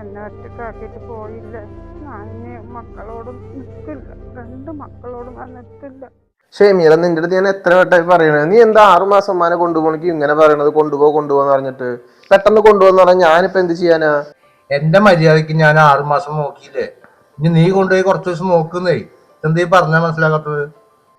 എന്നെ ഒറ്റക്കാക്കിയിട്ട് പോയില്ല. ഞാൻ ഇനി മക്കളോടും നിൽക്കില്ല രണ്ട് മക്കളോടും ഞാൻ നിൽക്കില്ല ഷേമിയല നിന്റെ അടുത്ത് ഞാൻ എത്ര വട്ടമായി പറയണത്? നീ എന്താ ആറു മാസം കൊണ്ടുപോകണെങ്കിൽ കൊണ്ടുപോകണമെങ്കിൽ ഇങ്ങനെ പറയണത് കൊണ്ടുപോ കൊണ്ടുപോകാന്ന് പറഞ്ഞിട്ട്. പെട്ടെന്ന് കൊണ്ടുപോകുന്ന പറഞ്ഞാൽ ഞാനിപ്പോ എന്ത് ചെയ്യാനാ? എന്റെ മര്യാദയ്ക്ക് ഞാൻ ആറു മാസം നോക്കിയില്ലേ? ഇനി നീ കൊണ്ടുപോയി കുറച്ച് ദിവസം നോക്കുന്നേ. എന്തീ പറഞ്ഞാ മനസ്സിലാക്കാത്തത്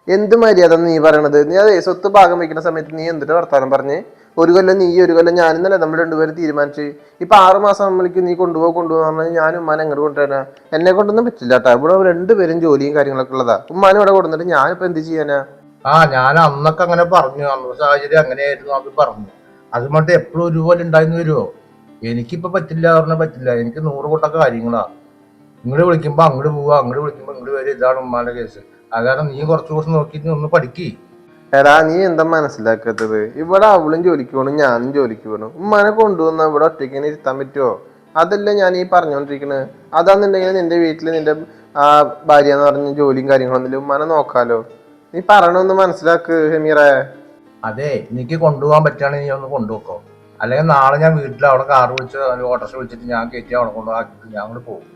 എന്ത് മര്യാദ നീ പറയണത്? നീ അതെ സ്വത്ത് ഭാഗം വെക്കുന്ന സമയത്ത് നീ എന്തിട്ട് വർത്താനം പറഞ്ഞ്? ഒരു കൊല്ലം നീ ഒരു കൊല്ലം ഞാൻ ഞാനെന്നല്ലേ നമ്മൾ രണ്ടുപേരും തീരുമാനിച്ച്. ഇപ്പൊ ആറ് മാസം നമ്മൾക്ക് നീ കൊണ്ടുപോ കൊണ്ടുപോകാൻ പറഞ്ഞാൽ ഞാനും ഉമ്മാനെ എങ്ങോട്ട് കൊണ്ടുവരാ എന്നെ കൊണ്ടൊന്നും പറ്റില്ല കേട്ടോ ഇവിടെ രണ്ടുപേരും ജോലിയും കാര്യങ്ങളൊക്കെ ഉള്ളതാ. ഉമ്മാനും ഇവിടെ കൊടുത്തിട്ട് ഞാനിപ്പോ എന്ത് ചെയ്യാനാ? ആ ഞാൻ അന്നൊക്കെ അങ്ങനെ പറഞ്ഞു. അന്നത്തെ സാഹചര്യം അങ്ങനെയായിരുന്നു അത് പറഞ്ഞു. അത് മറ്റേ എപ്പോഴും ഒരുപോലെ ഉണ്ടായിരുന്നു വരുമോ എനിക്കിപ്പോ പറ്റില്ല പറഞ്ഞാൽ പറ്റില്ല. എനിക്ക് നൂറ് കൂട്ട കാര്യങ്ങളാ. ഇങ്ങോട്ട് വിളിക്കുമ്പോ അങ്ങോട്ട് പോവാ. അങ്ങോട്ട് വിളിക്കുമ്പോ ഇങ്ങോട്ട് വരെ ഇതാണ് ഉമ്മാന്റെ കേസ് അതാണ് നീ കുറച്ച് ദിവസം നോക്കിയിട്ട് ഒന്ന് പഠിക്ക്. എടാ നീ എന്താ മനസ്സിലാക്കാത്തത്? ഇവിടെ അവളും ജോലിക്ക് പോകണം ഞാനും ജോലിക്ക് പോകണം ഉമ്മാനെ കൊണ്ടുവന്ന ഇവിടെ ഒറ്റയ്ക്ക് ഇരുത്താൻ പറ്റുമോ അതല്ല ഞാൻ ഈ പറഞ്ഞോണ്ടിരിക്കണത് അതാന്നുണ്ടെങ്കിൽ നിന്റെ വീട്ടിൽ നിന്റെ ആ ഭാര്യ എന്ന് പറഞ്ഞ ജോലിയും കാര്യങ്ങളൊന്നുമില്ല ഉമ്മനെ നോക്കാലോ. നീ പറയണൊന്ന് മനസ്സിലാക്ക് ഹെമീറ. അതെ എനിക്ക് കൊണ്ടുപോകാൻ പറ്റുകയാണെങ്കിൽ നീ ഒന്ന് കൊണ്ടുപോക്കോ. അല്ലെങ്കിൽ നാളെ ഞാൻ വീട്ടിൽ അവിടെ കാർ വിളിച്ച് ഓട്ടോറിക്ഷ വിളിച്ചിട്ട് ഞാൻ കയറ്റി അവിടെ കൊണ്ടുപോകാൻ ഞാൻ അങ്ങോട്ട് പോകും.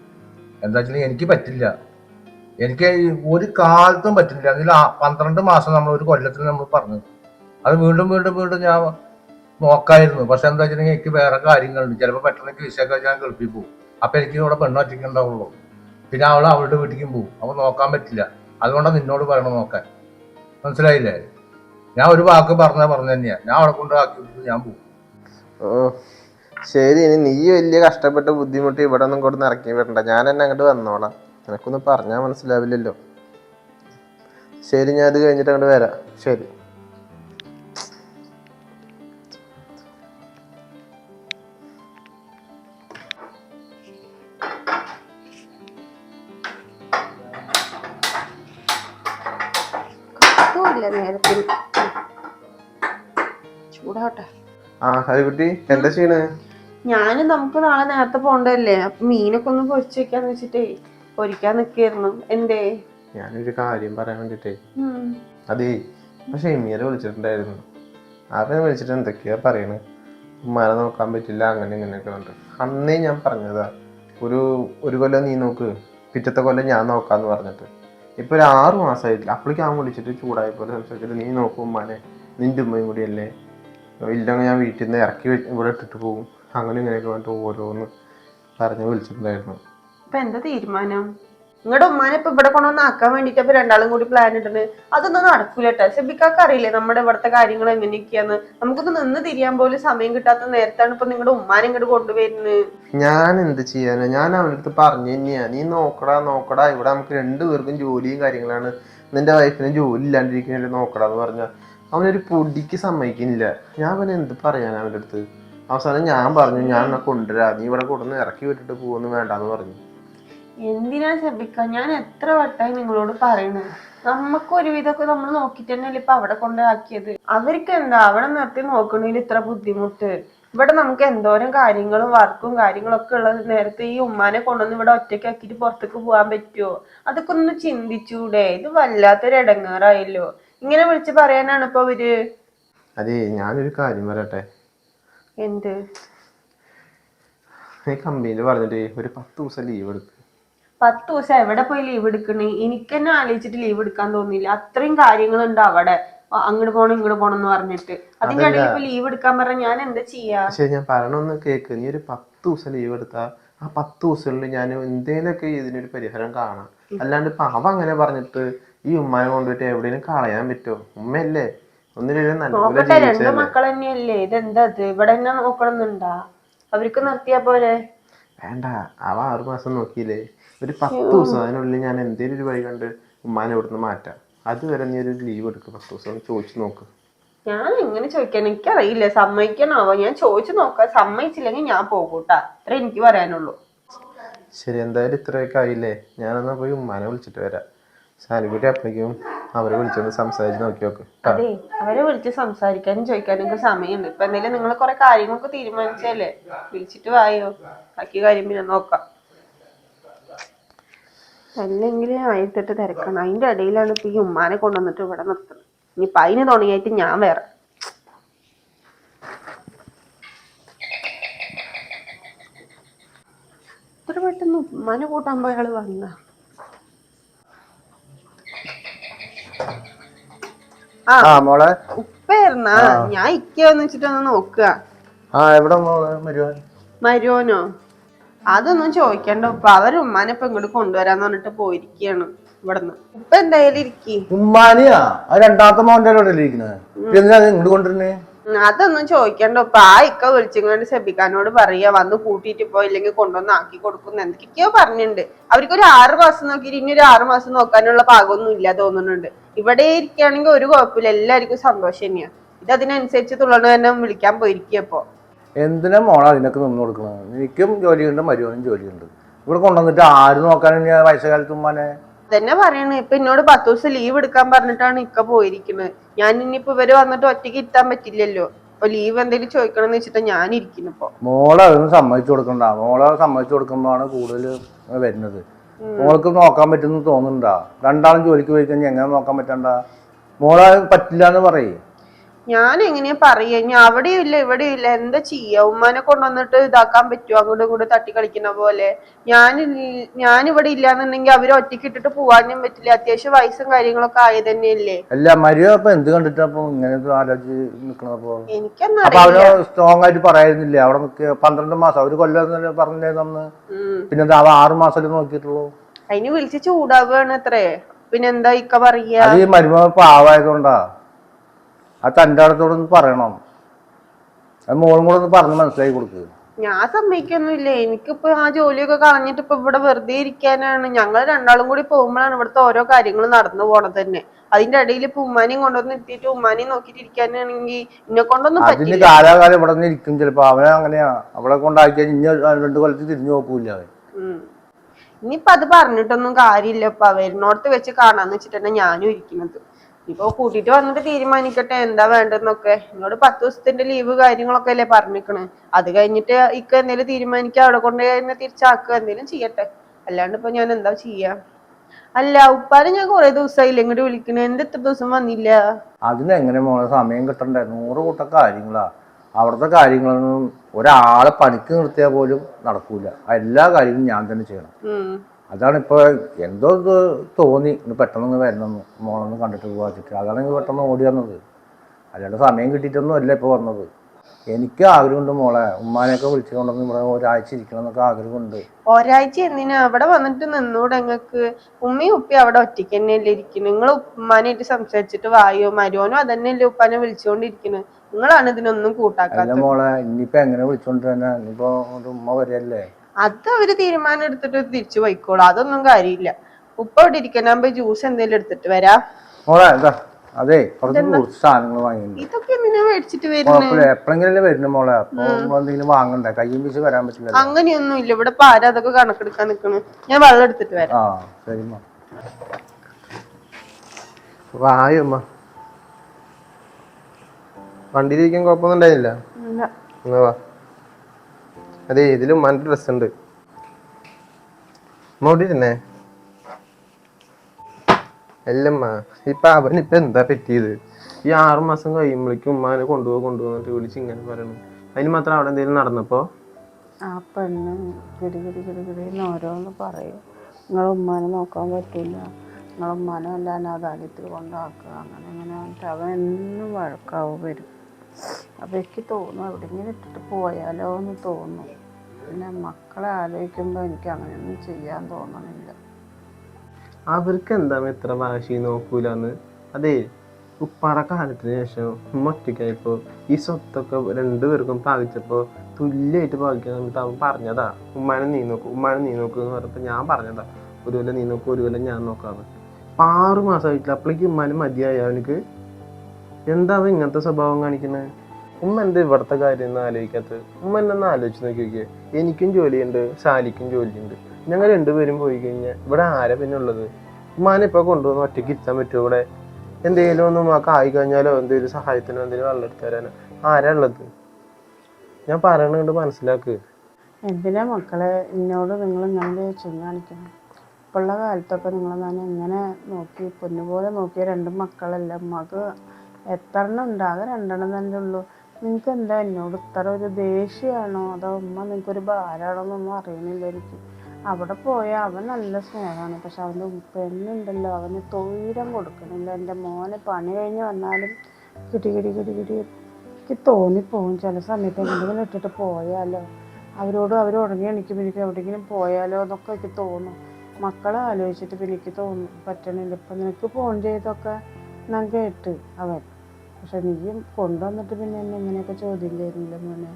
എന്താ വെച്ചാൽ എനിക്ക് പറ്റില്ല. എനിക്ക് ഒരു കാലത്തും പറ്റില്ല അതിൽ പന്ത്രണ്ട് മാസം നമ്മൾ ഒരു കൊല്ലത്തിൽ നമ്മൾ പറഞ്ഞു. അത് വീണ്ടും വീണ്ടും വീണ്ടും ഞാൻ നോക്കായിരുന്നു. പക്ഷെ എന്താ വെച്ചിട്ടുണ്ടെങ്കിൽ എനിക്ക് വേറെ കാര്യങ്ങളുണ്ട്. ചിലപ്പോൾ പെട്ടെന്ന് കേസൊക്കെ ഞാൻ ഗൾഫിൽ പോകും. അപ്പൊ എനിക്ക് ഇവിടെ പെണ്ണ് ഒറ്റയ്ക്ക് പിന്നെ അവൾ അവളുടെ വീട്ടിലേക്കും പോകും. അപ്പൊ നോക്കാൻ പറ്റില്ല. അതുകൊണ്ടാണ് നിന്നോട് പറയണം നോക്കാൻ. മനസ്സിലായില്ലേ? ഞാൻ ഒരു വാക്ക് പറഞ്ഞ പറഞ്ഞു തന്നെയാ. ഞാൻ അവിടെ കൊണ്ട് ആക്കി വിട്ടിട്ട് ഞാൻ പോകും. ശരി. ഇനി നീ വലിയ കഷ്ടപ്പെട്ട് ബുദ്ധിമുട്ട് ഇവിടെ ഒന്നും കൊണ്ട് ഇറക്കി വരണ്ട. ഞാൻ എന്നെ അങ്ങോട്ട് വന്നോളാം. നിനക്കൊന്നും പറഞ്ഞാൽ മനസ്സിലാവില്ലല്ലോ. ശരി ഞാൻ അത് കഴിഞ്ഞിട്ട് അങ്ങോട്ട് വരാം. ശരി. ചൂടാവട്ടെ. ആ എന്താ ചെയ്യണ്? ഞാൻ നമുക്ക് നാളെ നേരത്തെ പോണ്ടല്ലേ അപ്പൊ മീനൊക്കെ ഒന്ന് പൊരിച്ചു വെക്കാന്ന് വെച്ചിട്ടേ. പൊരിക്കാൻ നിക്കായിരുന്നു എന്തേ ഞാനൊരു കാര്യം പറയാൻ വേണ്ടിട്ടേ. അതേ പക്ഷെ എമ്മിയെ വിളിച്ചിട്ടുണ്ടായിരുന്നു. അവനെ വിളിച്ചിട്ട് എന്തൊക്കെയാ പറയണേ? ഉമ്മാനെ നോക്കാൻ പറ്റില്ല അങ്ങനെ ഇങ്ങനെയൊക്കെ ഉണ്ട് അന്നേ ഞാൻ പറഞ്ഞതാ ഒരു ഒരു കൊല്ലം നീ നോക്ക് പിറ്റത്തെ കൊല്ലം ഞാൻ നോക്കാന്ന് പറഞ്ഞിട്ട്. ഇപ്പൊ ഒരു ആറു മാസമായിട്ടില്ല അപ്പോഴേക്കും അവൻ വിളിച്ചിട്ട് ചൂടായി പോലെ സംസാരിച്ചിട്ട് നീ നോക്കും ഉമ്മാനെ നിന്റെ ഉമ്മയും കൂടി അല്ലേ? ഇല്ലെങ്കിൽ ഞാൻ വീട്ടിൽ നിന്ന് ഇറക്കി ഇവിടെ ഇട്ടിട്ട് പോകും അങ്ങനെ ഇങ്ങനെയൊക്കെ വേണ്ടിട്ട് ഓരോന്ന് പറഞ്ഞ് വിളിച്ചിട്ടുണ്ടായിരുന്നു. ഇപ്പൊ എന്താ തീരുമാനം? നിങ്ങളുടെ ഉമ്മാനെ ഇപ്പൊ ഇവിടെ കൊണ്ടുവന്ന് ആക്കാൻ വേണ്ടിട്ട് ഇപ്പൊ രണ്ടാളും കൂടി പ്ലാൻ ഇട്ടത് അതൊന്നും നടക്കൂല കേട്ടോ ഷെബിക്കാക്ക് അറിയില്ലേ നമ്മുടെ ഇവിടുത്തെ കാര്യങ്ങൾ എങ്ങനെയൊക്കെയാന്ന്? നമുക്കൊന്ന് നിന്ന് തിരിയാൻ പോലും സമയം കിട്ടാത്ത നേരത്താണ് ഇപ്പൊ നിങ്ങളുടെ ഉമ്മാനെ ഇങ്ങോട്ട് കൊണ്ടുവരുന്നത്. ഞാൻ എന്ത് ചെയ്യാനാ? ഞാൻ അവനടുത്ത് പറഞ്ഞു തന്നെയാ. നീ നോക്കടാ നോക്കടാ. ഇവിടെ നമുക്ക് രണ്ടുപേർക്കും ജോലിയും കാര്യങ്ങളാണ്. നിന്റെ വൈഫിന് ജോലി ഇല്ലാണ്ടിരിക്കുന്നില്ല നോക്കടാന്ന് പറഞ്ഞ. അവനൊരു പൊടിക്ക് സമ്മതിക്കുന്നില്ല. ഞാൻ അവനെ എന്ത് പറയാനാ അവന്റെ അടുത്ത്? അവസാനം ഞാൻ പറഞ്ഞു ഞാൻ എന്നെ കൊണ്ടുവരാ. നീ ഇവിടെ കൊണ്ടുവന്ന് ഇറക്കി വിട്ടിട്ട് പോകുന്നു വേണ്ടാന്ന് പറഞ്ഞു. എന്തിനാ ഷെബിക്ക ഞാൻ എത്ര വട്ടായി നിങ്ങളോട് പറയുന്നത് നമുക്ക് ഒരുവിധമൊക്കെ നമ്മൾ നോക്കിട്ട് തന്നെയല്ലേ ഇപ്പൊ അവിടെ കൊണ്ടാക്കിയത് അവർക്ക് എന്താ? അവിടെ നിർത്തി നോക്കണതിൽ ഇത്ര ബുദ്ധിമുട്ട്. ഇവിടെ നമുക്ക് എന്തോരം കാര്യങ്ങളും വർക്കും കാര്യങ്ങളൊക്കെ ഉള്ള നേരത്തെ ഈ ഉമ്മാനെ കൊണ്ടുവന്ന് ഇവിടെ ഒറ്റയ്ക്ക് ആക്കിയിട്ട് പുറത്തേക്ക് പോകാൻ പറ്റുമോ അതൊക്കെ ഒന്ന് ചിന്തിച്ചൂടെ. ഇത് വല്ലാത്തൊരു ഇടങ്ങേറായല്ലോ ഇങ്ങനെ വിളിച്ച് പറയാനാണ് ഇപ്പൊ അവർ അതേ ഞാനൊരു കാര്യം പറയട്ടെ? എന്ത്? ഈ കമ്പനിയിൽ പറഞ്ഞിട്ട് ഒരു പത്ത് ദിവസം ലീവ് എടുക്കും. പത്ത് ദിവസം എവിടെ പോയി ലീവ് എടുക്കണേ? എനിക്ക് തന്നെ ആലോചിച്ചിട്ട് ലീവ് എടുക്കാൻ തോന്നിയില്ല. അത്രയും കാര്യങ്ങളുണ്ട് അവിടെ. അങ്ങോട്ട് പോണം ഇങ്ങോട്ട് പോണം എന്ന് പറഞ്ഞിട്ട്. അതിന്റെ ഇടയിൽ ഇപ്പൊ ലീവ് എടുക്കാൻ പറഞ്ഞ ഞാൻ എന്താ ചെയ്യാ? പക്ഷെ ഞാൻ പറയണമെന്ന് കേക്ക്. നീ ഒരു പത്ത് ദിവസം ലീവ് എടുത്താ ആ പത്ത് ദിവസങ്ങളിൽ ഞാൻ എന്തേലൊക്കെ ഇതിനൊരു പരിഹാരം കാണാം. അല്ലാണ്ട് ഇപ്പൊ അവ അങ്ങനെ പറഞ്ഞിട്ട് ഈ ഉമ്മാനെ കൊണ്ടുപോയിട്ട് എവിടെയും കളയാൻ പറ്റുമോ ഉമ്മയല്ലേ? ഒന്നിനും ജീവിച്ചല്ലേ മക്കൾ തന്നെയല്ലേ ഇതെന്താ ഇത്? ഇവിടെ തന്നെ നോക്കണമെന്നുണ്ടാ അവർക്ക് നിർത്തിയാ പോലെ വേണ്ട അവ ആറു മാസം നോക്കിയില്ലേ? ഒരു പത്ത് ദിവസം അതിനുള്ളിൽ ഞാൻ എന്തേലും ഒരു വഴി കണ്ട് ഉമ്മാനെ ഇവിടുന്ന് മാറ്റാം. അതുവരെ നീ ഒരു ലീവ് എടുക്കും പത്ത് ദിവസം ചോദിച്ചു നോക്ക്. ഞാൻ എങ്ങനെ ചോദിക്കാൻ എനിക്കറിയില്ല സമ്മതിക്കണാവോ? ഞാൻ ചോദിച്ചു നോക്ക. സമ്മതിച്ചില്ലെങ്കിൽ ഞാൻ പോകൂട്ടാ. അത്ര എനിക്ക് പറയാനുള്ളൂ. ശരി എന്തായാലും ഇത്രയൊക്കെ ആയില്ലേ? ഞാനെന്നാ പോയി ഉമ്മാനെ വിളിച്ചിട്ട് വരാം. സാലിക്കുട്ടി അപ്പോഴേക്കും അവരെ വിളിച്ചൊന്ന് സംസാരിച്ച് നോക്കി നോക്ക്. അതെ അവരെ വിളിച്ച് സംസാരിക്കാനും ചോദിക്കാനും സമയമുണ്ട്. ഇപ്പൊ എന്തെങ്കിലും നിങ്ങൾ കുറെ കാര്യങ്ങളൊക്കെ തീരുമാനിച്ചല്ലേ? വിളിച്ചിട്ട് വായോ? ബാക്കി കാര്യം പിന്നെ നോക്കാം. അല്ലെങ്കിൽ ആയിരത്തെട്ട് തിരക്കണം. അതിന്റെ ഇടയിലാണ് ഇപ്പൊ ഈ ഉമ്മാനെ കൊണ്ടുവന്നിട്ട് ഇവിടെ നിർത്തുന്നത്. ഇനി അതിന് തുണിയായിട്ട് ഞാൻ വേറെ. ഇത്ര പെട്ടെന്ന് ഉമ്മാനെ കൂട്ടാൻ പോയാൾ വന്ന? ആ. മോളെ. ഉപ്പായിരുന്ന ഞാൻ ഇക്ക വന്ന് വെച്ചിട്ടൊന്ന് നോക്കുക ആ എവിടെ മോളെ മരുവാൻ? മരുവനോ? അതൊന്നും ചോദിക്കണ്ട ഉപ്പ. അവർ ഉമ്മാനെ ഇപ്പൊ ഇങ്ങോട്ട് കൊണ്ടുവരാന്ന് പറഞ്ഞിട്ട് പോയിരിക്കാണ് ഇവിടുന്ന്. ഉപ്പ എന്തായാലും ഇരിക്കി. ഉമ്മാനിയാ? ആ രണ്ടാമത്തെ മോന്റെ അവിടെ ഇരിക്കുന്നത് എന്തിനാ ഇങ്ങോട്ട് കൊണ്ടിരുന്നേ അതൊന്നും ചോദിക്കണ്ട. ഇപ്പൊ ആ ഇക്ക വിളിച്ചിങ്ങോട്ട് ശബിക്കാനോട് പറയാ വന്ന് കൂട്ടിയിട്ട് പോയില്ലെങ്കിൽ കൊണ്ടുവന്ന് ആക്കി കൊടുക്കുന്ന. എന്തൊക്കെയോ പറഞ്ഞിട്ടുണ്ട് അവർക്ക് ഒരു ആറ് മാസം നോക്കിയിട്ട് ഇനി ഒരു ആറ് മാസം നോക്കാനുള്ള പാകമൊന്നും ഇല്ല തോന്നുന്നുണ്ട്. ഇവിടെ ഇരിക്കുകയാണെങ്കിൽ ഒരു കുഴപ്പമില്ല. എല്ലാവർക്കും സന്തോഷം തന്നെയാ. ഇത് അതിനനുസരിച്ച് തുള്ളണ തന്നെ വിളിക്കാൻ പോയിരിക്കപ്പോ എന്തിനാ മോളെ അതിനൊക്കെ നിന്ന് കൊടുക്കണത്? എനിക്കും ജോലിയുണ്ട് മരുവനും ജോലിയുണ്ട്. ഇവിടെ കൊണ്ടുവന്നിട്ട് ആര് നോക്കാനും ഞാൻ വയസ്സുകാലത്ത് ഉമ്മാനെ? തന്നെ പറയണ. ഇപ്പൊ എന്നോട് പത്ത് ദിവസം ലീവ് എടുക്കാൻ പറഞ്ഞിട്ടാണ് ഇക്ക പോയിരിക്കുന്നത് ഞാൻ ഇനിയിപ്പോ ഇവർ വന്നിട്ട് ഒറ്റയ്ക്ക് ഇരുത്താൻ പറ്റില്ലല്ലോ. അപ്പൊ ലീവ് എന്തെങ്കിലും ചോദിക്കണം എന്ന് വെച്ചിട്ട് ഞാൻ ഇരിക്കുന്നു ഇപ്പൊ. മോളെ അതൊന്നും സമ്മതിച്ചു കൊടുക്കണ്ട. മോളെ സമ്മതിച്ചു കൊടുക്കുമ്പോഴാണ് കൂടുതൽ വരുന്നത്. മോൾക്ക് നോക്കാൻ പറ്റുമെന്ന് തോന്നുന്നുണ്ടാ? രണ്ടാളും ജോലിക്ക് പോയി കഴിഞ്ഞാൽ എങ്ങനെ നോക്കാൻ പറ്റണ്ട? മോളെ പറ്റില്ല എന്ന് പറയേ. ഞാൻ എങ്ങനെയാ പറയാ? ഇനി അവിടെയും ഇല്ല ഇവിടെയും ഇല്ല. എന്താ ചെയ്യാ? ഉമ്മാനെ കൊണ്ടുവന്നിട്ട് ഇതാക്കാൻ പറ്റുമോ അങ്ങോട്ടും ഇങ്ങോട്ടും തട്ടി കളിക്കുന്ന പോലെ. ഞാൻ ഞാൻ ഇവിടെ ഇല്ലാന്നുണ്ടെങ്കിൽ അവർ ഒറ്റയ്ക്ക് ഇട്ടിട്ട് പോവാനും പറ്റില്ല. അത്യാവശ്യം വയസ്സും കാര്യങ്ങളൊക്കെ ആയി തന്നെയല്ലേ അല്ല മരുവ അപ്പൊ എന്ത് കണ്ടിട്ട് അപ്പൊ ഇങ്ങനെ ആലോചിച്ച് നിക്കണപ്പോ അപ്പൊ? അവർ സ്ട്രോങ് ആയിട്ട് പറയായിരുന്നില്ലേ അവിടെ നിൽക്കുക പന്ത്രണ്ട് മാസം അവർ കൊല്ലം പറഞ്ഞേ അന്ന്. പിന്നെ അവ ആറ് മാസമല്ലേ നോക്കിയിട്ടുള്ളൂ? അതിന് വിളിച്ച് ചൂടാവുകയാണ് അത്രേ. പിന്നെന്താ ഇക്ക പറയാ? അത് മരുമ പാവായതുകൊണ്ടാ അത് തന്റെ അടുത്തോടൊന്ന് പറയണം. അത് മോളും കൂടെ ഒന്ന് പറഞ്ഞ് മനസ്സിലാക്കി കൊടുക്കുക ഞാൻ സമ്മതിക്കൊന്നുമില്ല. എനിക്കിപ്പോ ആ ജോലിയൊക്കെ കളഞ്ഞിട്ട് ഇപ്പൊ ഇവിടെ വെറുതെ ഇരിക്കാനാണ്. ഞങ്ങൾ രണ്ടാളും കൂടി പോകുമ്പോഴാണ് ഇവിടുത്തെ ഓരോ കാര്യങ്ങളും നടന്നു പോണത് തന്നെ. അതിന്റെ ഇടയിൽ ഇപ്പൊ ഉമ്മാനെയും കൊണ്ടുവന്ന് എത്തിയിട്ട് ഉമ്മാനെയും നോക്കിട്ട് ഇരിക്കാനാണെങ്കിൽ എന്നെ കൊണ്ടൊന്നും അതിന് പറ്റില്ല. കാലാകാലം ഇവിടെ നിന്ന് ഇരിക്കും. ചിലപ്പോ അവനെ അങ്ങനെയാ. അവളെ കൊണ്ടാക്കിയാൽ ഇനി രണ്ടു കൊല്ലത്തിൽ തിരിഞ്ഞു നോക്കൂല അവൻ. ഉം. ഇനിയിപ്പൊ അത് പറഞ്ഞിട്ടൊന്നും കാര്യമില്ല. ഇപ്പൊ വരുന്നോടത്ത് വെച്ച് കാണാന്ന് വെച്ചിട്ടാണ് ഞാനും ഇരിക്കുന്നത്. ഇപ്പൊ കൂട്ടിട്ട് വന്നിട്ട് തീരുമാനിക്കട്ടെ. എന്താ വേണ്ടെന്നൊക്കെ എന്നോട് പത്ത് ദിവസത്തിന്റെ ലീവ് കാര്യങ്ങളൊക്കെ അല്ലേ പറഞ്ഞിക്കണ്. അത് കഴിഞ്ഞിട്ട് ഇക്ക എന്തെങ്കിലും തീരുമാനിക്കുക അവിടെ കൊണ്ട് തന്നെ തിരിച്ചാക്കുക എന്തെങ്കിലും ചെയ്യട്ടെ. അല്ലാണ്ട് ഇപ്പൊ ഞാൻ എന്താ ചെയ്യാ? അല്ല ഉപ്പാനെ ഞാൻ കൊറേ ദിവസമായില്ല ഇങ്ങോട്ട് വിളിക്കണേ. എന്ത് ഇത്ര ദിവസം വന്നില്ല? അതിനെങ്ങനെ മോളെ സമയം കിട്ടണ്ടേ? നൂറ് കൂട്ട കാര്യങ്ങളാ. അവിടുത്തെ കാര്യങ്ങളൊന്നും ഒരാളെ പണിക്ക് നിർത്തിയാൽ പോലും നടക്കൂല. എല്ലാ കാര്യങ്ങളും ഞാൻ തന്നെ ചെയ്യണം. ഉം അതാണ് ഇപ്പോൾ എന്തോ ഇത് തോന്നി. ഇന്ന് പെട്ടെന്ന് വരണം മോളൊന്ന് കണ്ടിട്ട് പോവാച്ചിട്ട് അതാണ് ഇങ്ങ് പെട്ടെന്ന് ഓടി വന്നത്. അല്ലാണ്ട് സമയം കിട്ടിയിട്ടൊന്നും അല്ല ഇപ്പോൾ വന്നത്. എനിക്ക് ആഗ്രഹമുണ്ട് മോളെ. ഉമ്മാനെയൊക്കെ വിളിച്ചുകൊണ്ടൊന്ന് ഇവിടെ ഒരാഴ്ച ഇരിക്കണം എന്നൊക്കെ ആഗ്രഹമുണ്ട്. ഒരാഴ്ച എന്തിനാ? അവിടെ വന്നിട്ട് നിന്നൂടെ ഞങ്ങൾക്ക് ഉമ്മയും ഉപ്പി അവിടെ ഒറ്റയ്ക്ക് തന്നെയല്ലേ ഇരിക്കുന്നു നിങ്ങൾ ഉമ്മാനായിട്ട് സംസാരിച്ചിട്ട് വായോ? മരുവനോ അതന്നെയല്ലേ ഉപ്പാനെ വിളിച്ചുകൊണ്ടിരിക്കുന്നത് നിങ്ങളാണ് ഇതിനൊന്നും കൂട്ടാക്കാത്തത്. മോളെ ഇനിയിപ്പോ എങ്ങനെ വിളിച്ചോണ്ട് തന്നെ ഇനിയിപ്പോ ഉമ്മ വരികയല്ലേ? അത് അവർ തീരുമാനം എടുത്തിട്ട് തിരിച്ചു പോയിക്കോളൂ. അതൊന്നും കാര്യമില്ല. ഉപ്പ ഇവിടെ ഇരിക്കണമ്പോ ജ്യൂസ് എന്തെങ്കിലും എടുത്തിട്ട് വരാം. മോളെ എന്താ? അതെ കുറച്ച് കുറച്ച് സാധനങ്ങൾ വാങ്ങിയിട്ടുണ്ട്. ഇതൊക്കെ എന്തിനാ മേടിച്ചിട്ട് വരുന്നത് കുഴപ്പമില്ല എപ്പോഴെങ്കിലും വരുന്നു മോളെ? അപ്പോൾ എന്തെങ്കിലും വാങ്ങണ്ട? കയ്യും വരാൻ പറ്റില്ല അങ്ങനെയൊന്നും ഇല്ല ഇവിടെ ആരാ അതൊക്കെ കണക്കെടുക്കാൻ നിക്കണു. ഞാൻ വെള്ളം എടുത്തിട്ട് വരാം. ആ ശരി മോളെ. വായമ്മ വണ്ടിയിലിരിക്കാൻ കുഴപ്പമൊന്നും ഉണ്ടായില്ല എന്നാ വാ. അതെ ഇതിലും ഉമ്മാന്റെ ഡ്രസ് ഉണ്ട് മോട്ടിരുന്നേ അല്ലമ്മ ഇപ്പൊ അവൻ ഇപ്പൊ എന്താ പറ്റിയത്? ഈ ആറു മാസം കഴിയുമ്പോഴേക്കും ഉമ്മാനെ കൊണ്ടുപോകാൻ കൊണ്ടുപോകുന്നിട്ട് വിളിച്ച് ഇങ്ങനെ പറയണു. അതിന് മാത്രം അവിടെ എന്തെങ്കിലും നടന്നപ്പോ ആ പെണ്ണ് ഗിരി ഗിരി ഓരോന്ന് പറയും. നിങ്ങളെ ഉമ്മാനെ നോക്കാൻ പറ്റില്ല നിങ്ങളെ ഉമ്മാനെ വല്ല അനാഥാലയത്തിൽ കൊണ്ടാക്കുക അങ്ങനെ അങ്ങനെ അവൻ എന്നും വഴക്കാവും വരും. അപ്പോൾ എനിക്ക് തോന്നും എവിടെയെങ്കിലും ഇട്ടിട്ട് പോയാലോ എന്ന് തോന്നും പിന്നെ മക്കളെ ആലോചിക്കുമ്പോൾ എനിക്ക് അങ്ങനെയൊന്നും ചെയ്യാൻ തോന്നണില്ല. അവർക്ക് എന്താണ് ഇത്ര വാശി നോക്കൂലെന്ന്? അതെ ഉപ്പാടെ കാലത്തിന് ശേഷം ഉമ്മ ഈ സ്വത്തൊക്കെ രണ്ടുപേർക്കും പാകിച്ചപ്പോ തുല്യമായിട്ട് പാകിക്കാൻ സമയത്ത് അവൻ പറഞ്ഞതാ. ഉമ്മാനെ നീ നോക്കൂ ഉമ്മാനെ നീ നോക്കൂ എന്ന് പറഞ്ഞപ്പോൾ ഞാൻ പറഞ്ഞതാ. ഒരു കൊല്ലം നീ നോക്കൂ ഒരു കൊല്ലം ഞാൻ നോക്കാന്ന്. അപ്പൊ ആറ് മാസമായിട്ടില്ല അപ്പോഴേക്ക് ഉമ്മാനും മതിയായി അവനക്ക്? എന്താ ഇങ്ങനത്തെ സ്വഭാവം കാണിക്കുന്നത് ഉമ്മ എന്താ ഇവിടുത്തെ കാര്യം ഒന്നും ആലോചിക്കാത്തത് ഉമ്മ എന്നെ ഒന്ന് ആലോചിച്ച് നോക്കി നോക്കിയേ. എനിക്കും ജോലിയുണ്ട് സാലിക്കും ജോലിയുണ്ട്. ഞങ്ങൾ രണ്ടുപേരും പോയി കഴിഞ്ഞാൽ ഇവിടെ ആരാ പിന്നെ ഉള്ളത്? ഉമ്മാനിപ്പോൾ കൊണ്ടുവന്ന് ഒറ്റയ്ക്ക് ഇരുത്താൻ പറ്റുമോ ഇവിടെ? എന്തെങ്കിലും ഒന്ന് ഉമ്മാക്ക് ആയി കഴിഞ്ഞാലോ? എന്തെങ്കിലും സഹായത്തിനോ എന്തെങ്കിലും വെള്ളം എടുത്തു തരാനോ? ആരാ ഉള്ളത്? ഞാൻ പറയണത് മനസ്സിലാക്ക്. എന്തിനാ മക്കളെ എന്നോട് നിങ്ങൾ ഇങ്ങനെ ചുങ്ങാണിക്കണം ഇപ്പോഴുള്ള കാലത്തൊക്കെ നിങ്ങൾ ഞാൻ എങ്ങനെ നോക്കി പൊന്നുപോലെ നോക്കിയ രണ്ട് മക്കളല്ല? ഉമ്മക്ക് എത്ര എണ്ണം ഉണ്ട്? അത് രണ്ടെണ്ണം തന്നെ ഉള്ളൂ. നിങ്ങൾക്ക് എന്താ എന്നോട് ഇത്ര ഒരു ദേഷ്യമാണോ? അതോ ഉമ്മ നിങ്ങൾക്കൊരു ഭാരമാണോ എന്നൊന്നും അറിയണില്ല എനിക്ക്. അവിടെ പോയാൽ അവൻ നല്ല സ്നേഹമാണ്. പക്ഷെ അവന്റെ പെണ്ണുണ്ടല്ലോ. അവന് തോരം കൊടുക്കണില്ല. എന്റെ മോനെ പണി കഴിഞ്ഞ് വന്നാലും കിടി കിടി കിടി കിടി എനിക്ക് തോന്നിപ്പോവും. ചില സമയത്ത് എന്തെങ്കിലും ഇട്ടിട്ട് പോയാലോ? അവരോട് അവർ ഉടങ്ങി എണിക്കുമ്പോൾ എനിക്ക് എവിടെയെങ്കിലും പോയാലോ എന്നൊക്കെ എനിക്ക് തോന്നും. മക്കളെ ആലോചിച്ചിട്ട് പിന്നെ എനിക്ക് തോന്നും. പറ്റണില്ല. ഇപ്പം നിനക്ക് ഫോൺ ചെയ്തൊക്കെ ഞാൻ കേട്ട്. അവൻ പക്ഷെ നീ കൊണ്ടുവന്നിട്ട് പിന്നെ എന്നെ ഇങ്ങനെയൊക്കെ ചോദ്യം ചെയ്യുന്നില്ല മോനെ.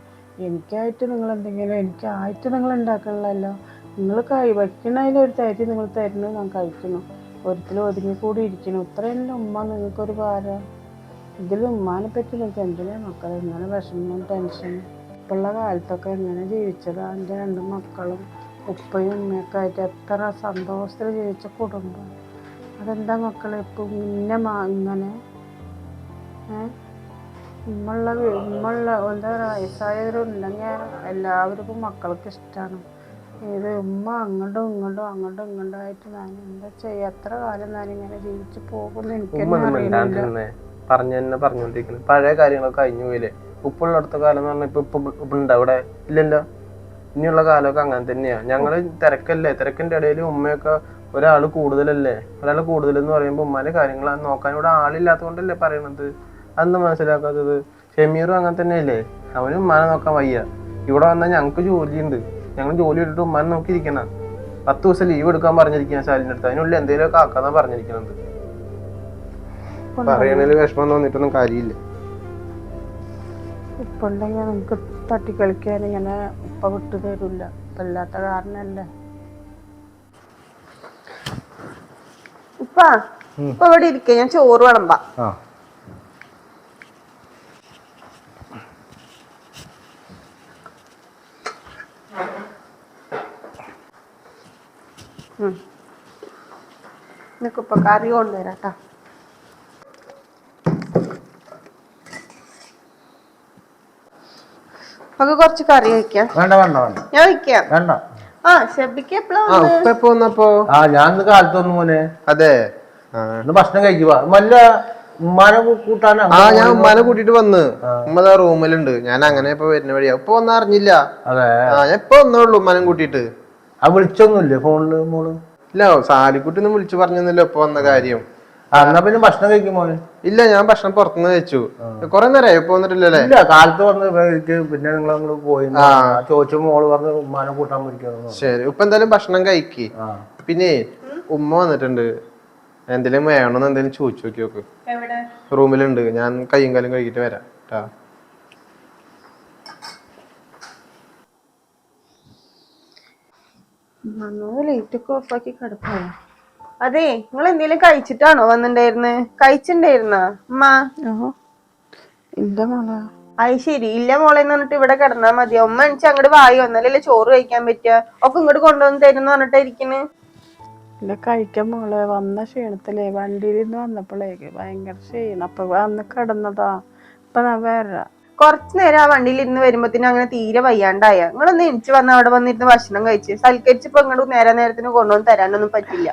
എനിക്കായിട്ട് നിങ്ങൾ എന്തെങ്കിലും എനിക്കായിട്ട് നിങ്ങൾ ഉണ്ടാക്കണല്ലോ നിങ്ങൾ കൈ വയ്ക്കണതിൽ ഒരു തരി നിങ്ങൾ തരുന്നു ഞാൻ കഴിക്കുന്നു. ഒരിക്കൽ ഒതുങ്ങി കൂടി ഇരിക്കണം ഇത്രയല്ലേ ഉമ്മ നിങ്ങൾക്കൊരു ഭാരം. ഇതിൽ ഉമ്മാനെ പറ്റി നിങ്ങൾക്ക് എന്തിനാ മക്കളെ ഇങ്ങനെ വിഷമം ടെൻഷനും ഇപ്പോഴുള്ള കാലത്തൊക്കെ എങ്ങനെ ജീവിച്ചതാ? എന്റെ രണ്ട് മക്കളും ഉപ്പയും ഉമ്മയൊക്കെ ആയിട്ട് എത്ര സന്തോഷത്തിൽ ജീവിച്ച കുടുംബം. അതെന്താ മക്കളെ ഇപ്പം ഇന്ന ഇങ്ങനെ ഉമ്മുള്ള ഇമ്മുള്ള ഉമ്മുള്ള എന്താ പറയുക വയസ്സായവരുണ്ടെങ്കിൽ എല്ലാവർക്കും മക്കൾക്ക് ഇഷ്ടമാണ് ഇത് ഉമ്മ അങ്ങോട്ടും ഇങ്ങോട്ടും അങ്ങോട്ടും ഇങ്ങോട്ടും ആയിട്ട് ഞാൻ എന്താ ചെയ്യുക എത്ര കാലം ഞാനിങ്ങനെ ജീവിച്ച് പോകുന്നു മിണ്ടാണ്ടിരുന്നേ പറഞ്ഞു തന്നെ പറഞ്ഞുകൊണ്ടിരിക്കുന്നത് പഴയ കാര്യങ്ങളൊക്കെ കഴിഞ്ഞു പോയില്ലേ? ഉപ്പുള്ള അടുത്ത കാലം എന്ന് പറഞ്ഞാൽ ഇപ്പൊ ഇപ്പൊ ഉണ്ട് അവിടെ ഇല്ലല്ലോ? ഇനിയുള്ള കാലമൊക്കെ അങ്ങനെ തന്നെയാണ് ഞങ്ങൾ തിരക്കല്ലേ? തിരക്കിന്റെ ഇടയിൽ ഉമ്മയൊക്കെ ഒരാൾ കൂടുതലല്ലേ? ഒരാൾ കൂടുതൽ എന്ന് പറയുമ്പോൾ ഉമ്മാന്റെ കാര്യങ്ങൾ നോക്കാൻ ഇവിടെ ആളില്ലാത്തതുകൊണ്ടല്ലേ പറയണത്? അതെന്താ മനസ്സിലാക്കാത്തത്. ഷെമീറും അങ്ങനെ തന്നെയല്ലേ? അവനും ഉമ്മാനെ നോക്കാൻ വയ്യ. ഇവിടെ വന്നാൽ ഞങ്ങൾക്ക് ജോലിയുണ്ട്. ഞങ്ങൾ ജോലി ഇട്ടിട്ട് ഉമ്മാനെ നോക്കിയിരിക്കണം. പത്ത് ദിവസം ലീവ് എടുക്കാൻ പറഞ്ഞിരിക്കുന്ന സാലിന്റെ അടുത്ത്. അതിനുള്ളിൽ എന്തെങ്കിലുമൊക്കെ ആക്കാന്നാ പറഞ്ഞിരിക്കുന്നത് പറയണതിൽ വിഷമം തോന്നിട്ടൊന്നും കാര്യമില്ല. ഉപ്പ ഉണ്ടെങ്കിൽ നമുക്ക് തട്ടിക്കളിക്കാൻ ഇങ്ങനെ ഉപ്പ വിട്ടു തരില്ല ഇല്ലാത്ത കാരണല്ലേ. ഉപ്പ ഇപ്പൊ ഇവിടെ ഇരിക്ക? ഞാൻ ചോറ് വിളമ്പാ. ആ കറി കൊണ്ടുവരാം കൊണ്ടുവരാട്ടാ. നമുക്ക് കുറച്ച് കറി വെക്കാം വേണ്ട വേണ്ട വേണ്ട. ഞാൻ വെക്കാം വേണ്ട. ആ ഷെബിക്ക് എപ്പോഴാ ആ വന്നപ്പോ? ആ ഞാൻ ഇന്ന് കാലത്ത് വന്നു മോനെ. അതെ. ഭക്ഷണം കഴിക്കുക വല്ല ഉമ്മാനെ കൂട്ടാനാ? ആ ഞാൻ ഉമ്മാനെ കൂട്ടിട്ട് വന്ന്. ഉമ്മ ദാ റൂമിലുണ്ട്. ഞാൻ അങ്ങനെ ഇപ്പൊ വരുന്ന വഴിയാ. ഇപ്പൊ ഒന്നും അറിഞ്ഞില്ല. അതെ. ആ ഞാൻ ഇപ്പൊ വന്നേ ഉള്ളൂ ഉമ്മാനെ കൂട്ടിട്ട് ആ വിളിച്ചൊന്നുമില്ലേ ഫോണിൽ മോൾ? ഇല്ല സാലിക്കുട്ടി ഒന്ന് വിളിച്ചു പറഞ്ഞല്ലോ ഇപ്പൊ വന്ന കാര്യം. ആ എന്നാ പിന്നെ ഭക്ഷണം കഴിക്കും മോനെ ഇല്ല ഞാൻ ഭക്ഷണം പുറത്തുനിന്ന് കഴിച്ചു. കൊറേ നേരമായി ഇപ്പൊ വന്നിട്ടില്ലല്ലേ ഇല്ല കാലത്ത് വന്ന് പിന്നെ നിങ്ങൾ അങ്ങോട്ട് പോയി. ആ. ചോദിച്ചു മോൾ പറഞ്ഞു ഉമ്മാനെ കൂട്ടാൻ ശരി ഇപ്പൊ എന്തായാലും ഭക്ഷണം കഴിക്ക്. ആ. പിന്നെ ഉമ്മ വന്നിട്ടുണ്ട്. എന്തെങ്കിലും വേണമെന്ന് എന്തെങ്കിലും ചോദിച്ചു നോക്കി നോക്ക് എവിടെ? റൂമിലുണ്ട്. ഞാൻ കയ്യും കാലും കഴുകിട്ട് വരാം ട്ടാ. ഓഫാക്കി അതെ നിങ്ങൾ എന്തെങ്കിലും കഴിച്ചിട്ടാണോ വന്നിണ്ടായിരുന്നെ? കഴിച്ചിണ്ടായിരുന്ന? ഉമ്മ. ഇല്ല മോളെ. അത് ശരി. ഇല്ല മോളെ എന്ന് പറഞ്ഞിട്ട് ഇവിടെ കിടന്നാ മതി. അമ്മ എനിക്ക് അങ്ങോട്ട് വായി. വന്നാലല്ലേ ചോറ് കഴിക്കാൻ പറ്റുക. ഒക്കെ ഇങ്ങോട്ട് കൊണ്ടുവന്ന് തരുന്ന പറഞ്ഞിട്ടായിരിക്കുന്നു ഇല്ല കഴിക്കാൻ മോളെ. വന്ന ക്ഷീണത്തിലേ. വണ്ടിയിൽ നിന്ന് വന്നപ്പോഴേക്ക് ഭയങ്കര ക്ഷീണം. അപ്പൊ വന്ന് കിടന്നതാ. ഇപ്പൊ ഞാൻ വരാം. കുറച്ചു നേരം ആ വണ്ടിയിൽ ഇരുന്ന് വരുമ്പത്തിന് അങ്ങനെ തീരെ വയ്യാണ്ടായ. നിങ്ങളൊന്ന് എനിച്ച് വന്ന് അവിടെ വന്നിരുന്ന് ഭക്ഷണം കഴിച്ച്. സൽക്കരിച്ചിപ്പോ ഇങ്ങോട്ട് നേരെ നേരത്തിന് കൊണ്ടുവന്ന് തരാനൊന്നും പറ്റില്ല.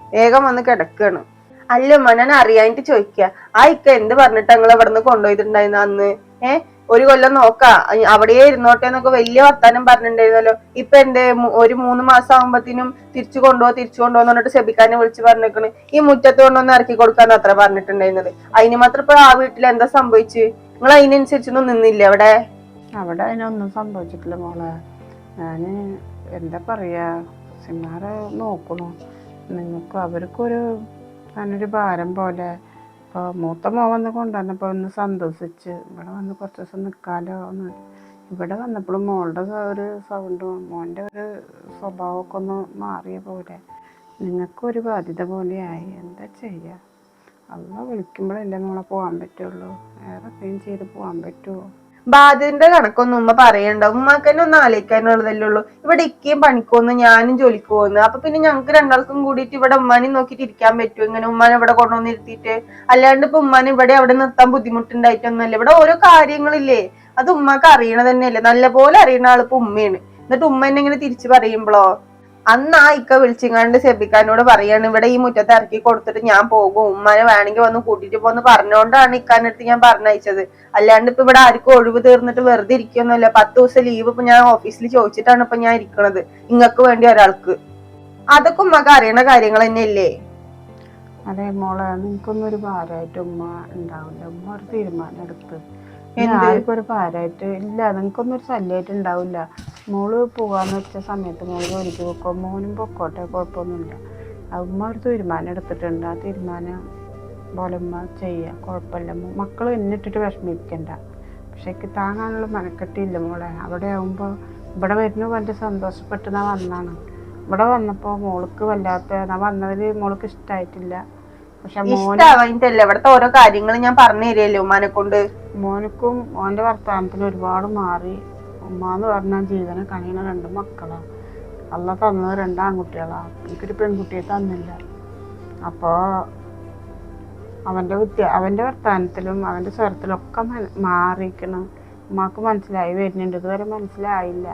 വേഗം വന്ന് കിടക്കാണ്. അല്ല ഉമ്മ ഞാൻ അറിയാനിട്ട് ചോദിക്കുക ആ ഇക്ക എന്ത് പറഞ്ഞിട്ട് ഞങ്ങൾ ഇവിടെ നിന്ന് കൊണ്ടുപോയിട്ടുണ്ടായിരുന്നു അന്ന്? ഏഹ് ഒരു കൊല്ലം നോക്കാ. അവിടെ ഇരുന്നോട്ടെ എന്നൊക്കെ വലിയ വർത്താനം പറഞ്ഞിട്ടുണ്ടായിരുന്നല്ലോ. ഇപ്പൊ എന്റെ ഒരു മൂന്ന് മാസം ആകുമ്പത്തിനും തിരിച്ചു കൊണ്ടുപോകാ തിരിച്ചു കൊണ്ടുപോകാന്ന് പറഞ്ഞിട്ട് ശബിക്കാനെ വിളിച്ച് പറഞ്ഞേക്കണ്. ഈ മുറ്റത്ത് കൊണ്ടുവന്ന് ഇറക്കി കൊടുക്കാന്ന് അത്ര പറഞ്ഞിട്ടുണ്ടായിരുന്നത്. അതിന് മാത്രം ഇപ്പൊ ആ വീട്ടിൽ എന്താ സംഭവിച്ച്? നിങ്ങൾ അതിനനുസരിച്ചൊന്നും നിന്നില്ല അവിടെ? അവിടെ അതിനൊന്നും സംഭവിച്ചിട്ടില്ല മോളെ. ഞാൻ എന്താ പറയാ സിമാരെ നോക്കണു. നിങ്ങൾക്ക് അവർക്കൊരു ഞാനൊരു ഭാരം പോലെ. ഇപ്പോൾ മൂത്ത മോൻ വന്ന് കൊണ്ടുവന്നപ്പോൾ ഒന്ന് സന്തോഷിച്ച് ഇവിടെ വന്ന് കുറച്ച് ദിവസം നിൽക്കാലോ എന്ന്. ഇവിടെ വന്നപ്പോഴും മോളുടെ ഒരു സൗണ്ടും മോന്റെ ഒരു സ്വഭാവമൊക്കെ ഒന്ന് മാറിയ പോലെ. നിങ്ങൾക്കൊരു ബാധ്യത പോലെയായി. എന്താ ചെയ്യുക അള്ള വിളിക്കുമ്പോഴല്ലേ മോളെ പോകാൻ പറ്റുള്ളൂ. വേറെ എന്തെങ്കിലും ചെയ്ത് പോകാൻ പറ്റുമോ ബാധ്യതന്റെ കണക്കൊന്നും ഉമ്മ പറയണ്ട. ഉമ്മക്ക് തന്നെ ഒന്ന് ആലോചിക്കാനുള്ളതല്ലേ ഉള്ളൂ. ഇവിടെ ഇക്കയും പണിക്കോന്ന് ഞാനും ജോലിക്ക് പോകുന്നു. അപ്പൊ പിന്നെ ഞങ്ങൾക്ക് രണ്ടാൾക്കും കൂടിയിട്ട് ഇവിടെ ഉമ്മാനെ നോക്കിട്ട് ഇരിക്കാൻ പറ്റുമോ ഇങ്ങനെ ഉമ്മാനെ ഇവിടെ കൊണ്ടുവന്ന് ഇരുത്തിയിട്ട് അല്ലാണ്ട് ഇപ്പൊ ഉമ്മാനെ ഇവിടെ അവിടെ നിർത്താൻ ബുദ്ധിമുട്ടുണ്ടായിട്ടൊന്നുമല്ല. ഇവിടെ ഓരോ കാര്യങ്ങളില്ലേ. അത് ഉമ്മക്ക് അറിയണത് തന്നെയല്ലേ നല്ല പോലെ അറിയണ ആളിപ്പോ ഉമ്മയാണ്. എന്നിട്ട് ഉമ്മ എന്നെ ഇങ്ങനെ തിരിച്ചു പറയുമ്പോഴോ അന്ന് ആ ഇക്ക വിളിച്ചിങ്ങാണ്ട് സെബിക്കാനോട് പറയാണ് ഇവിടെ ഈ മുറ്റത്ത് ഇറക്കി കൊടുത്തിട്ട് ഞാൻ പോകും. ഉമ്മാനെ വേണമെങ്കിൽ വന്ന് കൂട്ടിട്ട് പോന്ന് പറഞ്ഞോണ്ടാണ് ഇക്കാന്റെ അടുത്ത് ഞാൻ പറഞ്ഞയച്ചത്. അല്ലാണ്ട് ഇപ്പൊ ഇവിടെ ആർക്കും ഒഴിവ് തീർന്നിട്ട് വെറുതെ ഇരിക്കൊന്നുമില്ല. പത്ത് ദിവസം ലീവ് ഇപ്പൊ ഞാൻ ഓഫീസിൽ ചോദിച്ചിട്ടാണ് ഇപ്പൊ ഞാൻ ഇരിക്കണത്. ഇങ്ങക്ക് വേണ്ടി ഒരാൾക്ക്. അതൊക്കെ ഉമ്മക്ക് അറിയണ കാര്യങ്ങൾ തന്നെയല്ലേ? അതെ മോളെ നിനക്കൊന്നും ഒരു ഭാരമായിട്ട് ഉമ്മ ഉണ്ടാവില്ല. ഉമ്മ ഒരു തീരുമാനം എടുത്ത് എന്ത്? ആർക്കും ഒരു ഭാരമായിട്ട് ഇല്ല. നിനക്കൊന്നും ഒരു ശല്യമായിട്ട് ഉണ്ടാവില്ല. മോൾ പോവാന്ന് വെച്ച സമയത്ത് മോൾ ജോലിക്ക് പൊക്കോ? മോനും പൊക്കോട്ടെ? കുഴപ്പമൊന്നുമില്ല. അമ്മ ഒരു തീരുമാനം എടുത്തിട്ടുണ്ട്. ആ തീരുമാനം പോലെ ഉമ്മ ചെയ്യാം. കുഴപ്പമില്ല. മക്കൾ മക്കൾ എന്നിട്ടിട്ട് വിഷമിപ്പിക്കണ്ട. പക്ഷെ താങ്ങാനുള്ള മനക്കെട്ടിയില്ല മോളെ. അവിടെ ആകുമ്പോൾ ഇവിടെ വരുന്ന വലിയ സന്തോഷപ്പെട്ട് ഞാൻ വന്നാണ്. ഇവിടെ വന്നപ്പോൾ മോൾക്ക് വല്ലാത്ത ഞാൻ വന്നതിൽ മോൾക്ക് ഇഷ്ടമായിട്ടില്ല പക്ഷെ മോന് ഇവിടുത്തെ ഓരോ കാര്യങ്ങൾ ഞാൻ പറഞ്ഞു തരികയല്ലേ ഉമ്മാനെ കൊണ്ട്? മോനക്കും മോന്റെ വർത്തമാനത്തിന് ഒരുപാട് മാറി. ഉമ്മ എന്ന് പറഞ്ഞാൽ ജീവനെ കണിയണ രണ്ട് മക്കളാ. അല്ല തന്നത് രണ്ടാൺകുട്ടികളാ എനിക്കൊരു പെൺകുട്ടിയെ തന്നില്ല. അപ്പോൾ അവന്റെ വിദ്യ അവന്റെ വർത്തമാനത്തിലും അവന്റെ സ്വരത്തിലും ഒക്കെ മാറിയിരിക്കണം. ഉമ്മാക്ക് മനസ്സിലായി വരുന്നുണ്ട്. ഇതുവരെ മനസ്സിലായില്ല.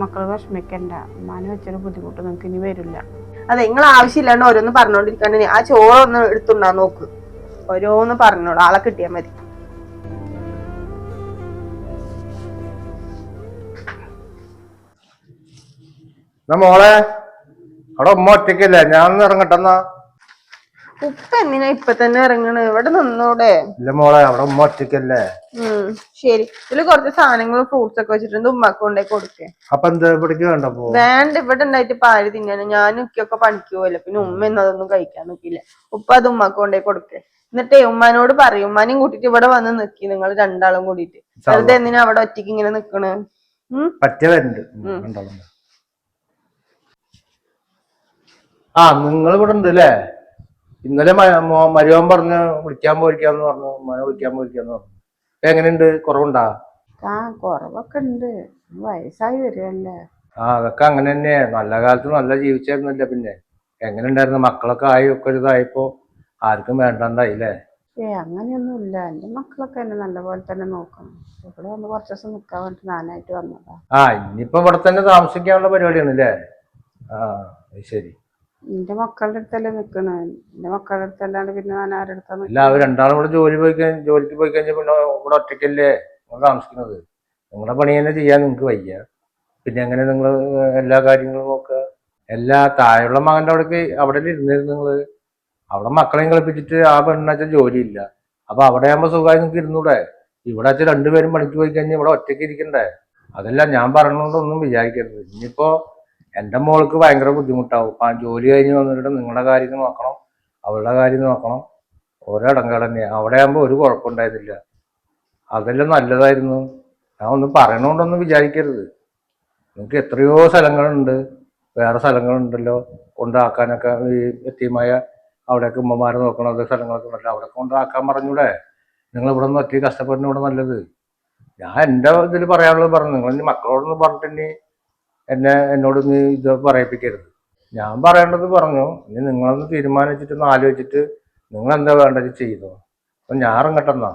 മക്കൾ വിഷമിക്കണ്ട. ഉമ്മാനെ വെച്ചൊരു ബുദ്ധിമുട്ട് നിങ്ങൾക്ക് ഇനി വരില്ല. അതെ നിങ്ങൾ ആവശ്യമില്ലാണ്ട് ഓരോന്ന് പറഞ്ഞോണ്ടിരിക്കാണ്ട് ആ ചോറൊന്ന് എടുത്തുണ്ടാ നോക്ക്. ഓരോന്ന് പറഞ്ഞോളൂ ആളെ കിട്ടിയാ മതി. മോളെ അവിടെ ഉമ്മ ഒറ്റയ്ക്കല്ലേ? ഞാൻ ഇറങ്ങട്ടെന്നാ. ഉപ്പ എന്തിനാ ഇപ്പൊ തന്നെ ഇറങ്ങണ? ഇവിടെ നിന്നൂടെ. ഇല്ല മോളെ അവിടെ ഉമ്മ ഒറ്റയ്ക്കല്ലേ? ശരി. ഇതിൽ കുറച്ച് സാധനങ്ങളും ഫ്രൂട്ട്സ് ഒക്കെ വെച്ചിട്ടുണ്ട് ഉമ്മക്ക് കൊണ്ടേ കൊടുക്കേ. അപ്പൊ എന്താ ഇവിടേക്ക് വേണ്ടപ്പോ വേണ്ട ഇവിടെ ഉണ്ടായിട്ട് പാൽ തിന്നാന്. ഞാനും ഒക്കെ പണിക്ക് പോയല്ലോ പിന്നെ ഉമ്മ ഒന്നും അതൊന്നും കഴിക്കാൻ നിക്കില്ല. ഉപ്പ അത് ഉമ്മക്ക് കൊണ്ടേ കൊടുക്കേ. എന്നിട്ടേ ഉമ്മാനോട് പറയും ഉമ്മാനെയും കൂട്ടിട്ട് ഇവിടെ വന്ന് നിക്കി നിങ്ങൾ രണ്ടാളും കൂടിയിട്ട്. വെറുതെ എന്തിനാ അവിടെ ഒറ്റയ്ക്ക് ഇങ്ങനെ നിക്കണ്? ഉം? പറ്റ വരുന്നുണ്ട് രണ്ടാളും. ആ നിങ്ങൾ ഇവിടെ ഉണ്ട് അല്ലേ? ഇന്നലെ മരുവാൻ പറഞ്ഞ വിളിക്കാൻ പോയിരിക്കാന്ന് പറഞ്ഞു. ഉമ്മാനെ വിളിക്കാൻ പോയിരിക്കാന്ന് പറഞ്ഞു. എങ്ങനെയുണ്ട്? കുറവുണ്ടാ? ആ കുറവൊക്കെ ഉണ്ട്. വയസ്സായി വരുമല്ലേ ആ അതൊക്കെ അങ്ങനെ തന്നെ. നല്ല കാലത്ത് നല്ല ജീവിച്ചായിരുന്നല്ലേ പിന്നെ. എങ്ങനെ ഉണ്ടായിരുന്നു മക്കളൊക്കെ ആയി ഒക്കെ ഇതായപ്പോ ആർക്കും വേണ്ടാണ്ടായില്ലേ? ഏ അങ്ങനെയൊന്നും ഇല്ല എന്റെ മക്കളൊക്കെ എന്നെ നല്ലപോലെ തന്നെ നോക്കണം. ഇവിടെ വന്ന് കുറച്ച് ദിവസം നിക്കാൻ വേണ്ടി നാനായിട്ട് വന്നതാ. ആ ഇനിയിപ്പോ ഇവിടെ തന്നെ താമസിക്കാനുള്ള പരിപാടിയാണ് അല്ലേ ആ ശരി. എന്റെ മക്കളുടെ അടുത്തല്ലേ നിൽക്കണേ എന്റെ മക്കളുടെ അടുത്തല്ലാണ്ട് പിന്നെ ഞാൻ ആരുടെ ഇല്ല അവർ രണ്ടാളും കൂടെ ജോലി പോയി കഴിഞ്ഞ് ജോലിക്ക് പോയി കഴിഞ്ഞാൽ പിന്നെ ഇവിടെ ഒറ്റയ്ക്കല്ലേ നിങ്ങൾ താമസിക്കുന്നത്? നിങ്ങളുടെ പണി തന്നെ ചെയ്യാൻ നിങ്ങൾക്ക് വയ്യ. പിന്നെ എങ്ങനെ നിങ്ങൾ എല്ലാ കാര്യങ്ങളും നോക്കുക എല്ലാ താഴെയുള്ള മകന്റെ അവിടേക്ക് അവിടെ ഇരുന്നിരുന്നു നിങ്ങൾ അവിടെ മക്കളെയും കളിപ്പിച്ചിട്ട് ആ പെണ്ണച്ച ജോലിയില്ല. അപ്പൊ അവിടെ ആകുമ്പോൾ സുഖമായി നിങ്ങൾക്ക് ഇരുന്നൂടെ? ഇവിടെ വെച്ചാൽ രണ്ടുപേരും പണിക്ക് പോയി കഴിഞ്ഞാൽ ഇവിടെ ഒറ്റയ്ക്ക് ഇരിക്കണ്ടേ? അതല്ല ഞാൻ പറഞ്ഞുകൊണ്ടൊന്നും വിചാരിക്കരുത്. ഇനിയിപ്പോ എന്റെ മോൾക്ക് ഭയങ്കര ബുദ്ധിമുട്ടാവും. ആ ജോലി കഴിഞ്ഞ് വന്നിട്ട് നിങ്ങളുടെ കാര്യം നോക്കണം അവളുടെ കാര്യം നോക്കണം. ഇടങ്ങൾ തന്നെയാണ് അവിടെ ആകുമ്പോൾ ഒരു കുഴപ്പമുണ്ടായിരുന്നില്ല. അതെല്ലാം നല്ലതായിരുന്നു. ഞാൻ ഒന്നും പറയണോണ്ടൊന്നും വിചാരിക്കരുത്. നിങ്ങൾക്ക് എത്രയോ സ്ഥലങ്ങളുണ്ട്. വേറെ സ്ഥലങ്ങളുണ്ടല്ലോ. കൊണ്ടാക്കാനൊക്കെ ഈ എത്തിയമായ അവിടെയൊക്കെ ഉമ്മമാരെ അതേ സ്ഥലങ്ങളൊക്കെ ഉണ്ടല്ലോ. അവിടെ കൊണ്ടാക്കാൻ പറഞ്ഞൂടെ. നിങ്ങൾ ഇവിടെ നിന്ന് ഒറ്റ കഷ്ടപ്പെടുന്നവിടെ നല്ലത്. ഞാൻ എന്റെ ഇതിൽ പറയാനുള്ളത് പറഞ്ഞു. നിങ്ങൾ മക്കളോടൊന്ന് പറഞ്ഞിട്ട് എന്നെ എന്നോട് നീ ഇത് പറയിപ്പിക്കരുത്. ഞാൻ പറയേണ്ടത് പറഞ്ഞു. ഇനി നിങ്ങളൊന്ന് തീരുമാനിച്ചിട്ടൊന്ന് ആലോചിച്ചിട്ട് നിങ്ങൾ എന്താ വേണ്ടത് ചെയ്തോ? അപ്പൊ ഞാൻ ഇറങ്ങട്ടെന്നാ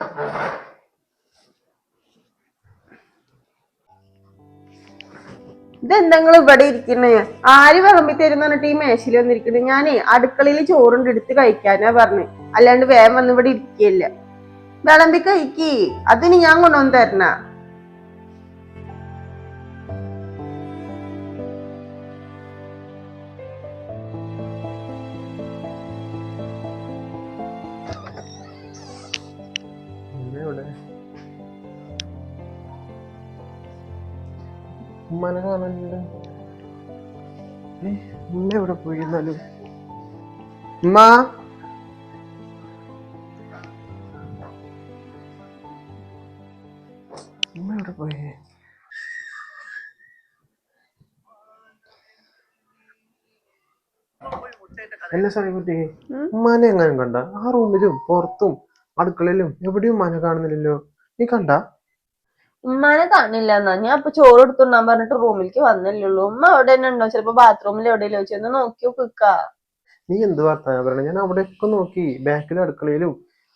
ഇതെന്താ നിങ്ങൾ ഇവിടെ ഇരിക്കണേ? ആര് വിളമ്പി തരുന്ന പറഞ്ഞിട്ട് ഈ മേശയിൽ വന്നിരിക്കണേ? ഞാനേ അടുക്കളയിൽ ചോറുണ്ട് എടുത്ത് കഴിക്കാനാ പറഞ്ഞു. അല്ലാണ്ട് വേഗം വന്ന് ഇവിടെ വിളമ്പി കഴിക്കി. അതിന് ഞാൻ കൊണ്ടുവന്ന് തരണ. ഉമ്മാനെ കാണാനുണ്ട്. ഉമ്മ എവിടെ പോയി എന്നാലും. ഉമ്മ. ഉമ്മ എവിടെ പോയേ? അല്ല സാഹിബുട്ടി ഉമ്മാനെ എങ്ങനെ കണ്ട? ആ റൂമിലും പുറത്തും അടുക്കളയിലും എവിടെയും ഉമ്മാനെ കാണുന്നില്ലല്ലോ. നീ കണ്ട? ഉമ്മാനെ കാണില്ല എന്നാ ഞാൻ ഇപ്പൊ ചോറ് എടുത്തുണ്ടാൻ പറഞ്ഞിട്ട് റൂമിലേക്ക് വന്നില്ലുള്ളൂ ഉമ്മ അവിടെ തന്നെ ഉണ്ടോ? ചിലപ്പോ ബാത്റൂമിൽ എവിടെയല്ലോ ചെന്ന് നോക്കി നോക്കുക നീ എന്ത് വർത്താനം പറയണേ? ഞാൻ അവിടെയൊക്കെ നോക്കി. ബാക്കിലും അടുക്കളയിലും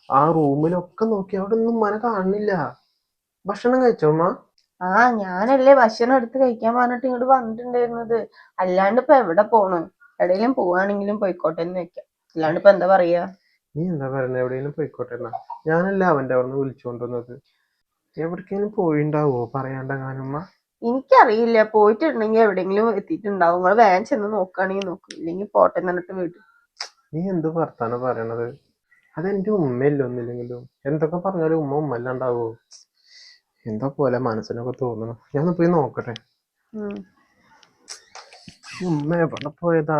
ആ റൂമിലും ഒക്കെ നോക്കി. അവിടെ ഒന്നും ഉമ്മാനെ കാണുന്നില്ല. ഭക്ഷണം കഴിച്ചോ ഉമ്മ? ആ ഞാനല്ലേ ഭക്ഷണം എടുത്ത് കഴിക്കാൻ പറഞ്ഞിട്ട് ഇങ്ങോട്ട് വന്നിട്ടുണ്ടായിരുന്നത്. അല്ലാണ്ട് ഇപ്പൊ എവിടെ പോണു? എവിടെയെങ്കിലും പോവാണെങ്കിലും പോയിക്കോട്ടെ എന്ന് വെക്കാം. അല്ലാണ്ട് ഇപ്പൊ എന്താ പറയാ? നീ എന്താ പറയുന്നത് എവിടെയെങ്കിലും പോയിക്കോട്ടെ എന്നാ ഞാനല്ല അവന്റെ അവിടെ നിന്ന് വിളിച്ചുകൊണ്ടുവന്നത് എവിടേക്കെങ്കിലും പോയിണ്ടാവോ? പറയാണ്ടെങ്ങാനുമ്മ എനിക്കറിയില്ല. പോയിട്ടുണ്ടെങ്കിൽ എവിടെയെങ്കിലും എത്തിയിട്ടുണ്ടാവും. നിങ്ങൾ വേഗം ചെന്ന് നോക്കുകയാണെങ്കിൽ നോക്കും. ഇല്ലെങ്കിൽ പോട്ടെ എന്നിട്ട് വീട്ടിൽ നീ എന്ത് വർത്താനം പറയണത്? അതെന്റെ ഉമ്മയല്ലേ ഒന്നില്ലെങ്കിലും. എന്തൊക്കെ പറഞ്ഞാലും ഉമ്മ ഉമ്മല്ലാണ്ടാവോ എന്താ പോലെ മനസ്സിനൊക്കെ തോന്നുന്നു ഞാൻ പോയി നോക്കട്ടെ. ഉമ്മ എവിടെ പോയതാ?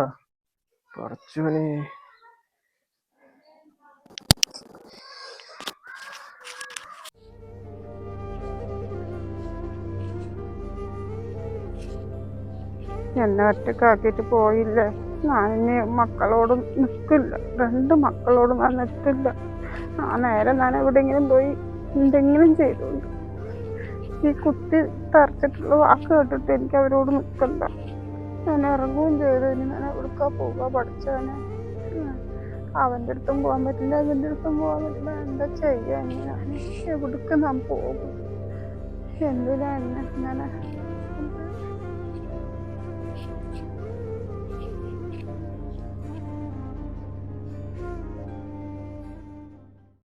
കുറച്ചോനെ എന്നെ ഒറ്റക്കാക്കിയിട്ട് പോയില്ലേ. ഞാൻ ഇനി മക്കളോടും നിൽക്കില്ല രണ്ട് മക്കളോടും ഞാൻ നിൽക്കില്ല ആ നേരം ഞാൻ എവിടെയെങ്കിലും പോയി എന്തെങ്കിലും ചെയ്തുകൊണ്ട് ഈ കുത്തി തറച്ചിട്ടുള്ള വാക്ക് കേട്ടിട്ട് എനിക്ക് അവരോട് നിൽക്കണ്ട ഞാൻ ഇറങ്ങുകയും ചെയ്തു. ഇനി ഞാൻ എവിടേക്കാ പോവുക? പഠിച്ചവനെ അവന്റെ അടുത്തും പോകാൻ പറ്റില്ല അതിന്റെ അടുത്തും പോകാൻ പറ്റില്ല. എന്താ ചെയ്യുക ഞാൻ എവിടേക്ക് ഞാൻ പോകും? എന്തിനാ എന്നെ ഞാൻ